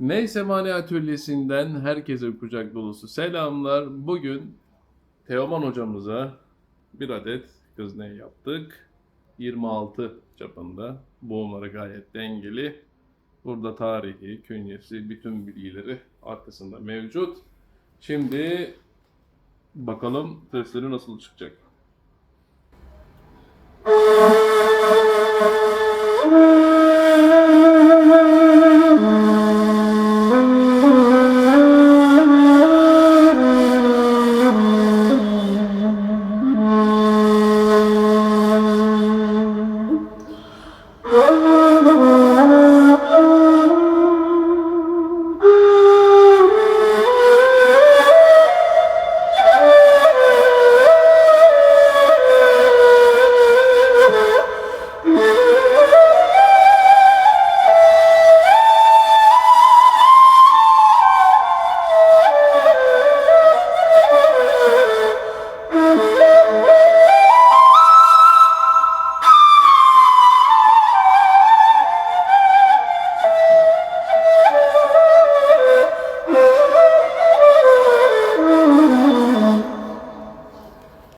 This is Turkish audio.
Neyse Mani Atölyesi'nden herkese kucak dolusu selamlar. Bugün Teoman hocamıza bir adet kızne yaptık. 26 çapında. Boğumları gayet dengeli. Burada tarihi, künyesi, bütün bilgileri arkasında mevcut. Şimdi bakalım testleri nasıl çıkacak.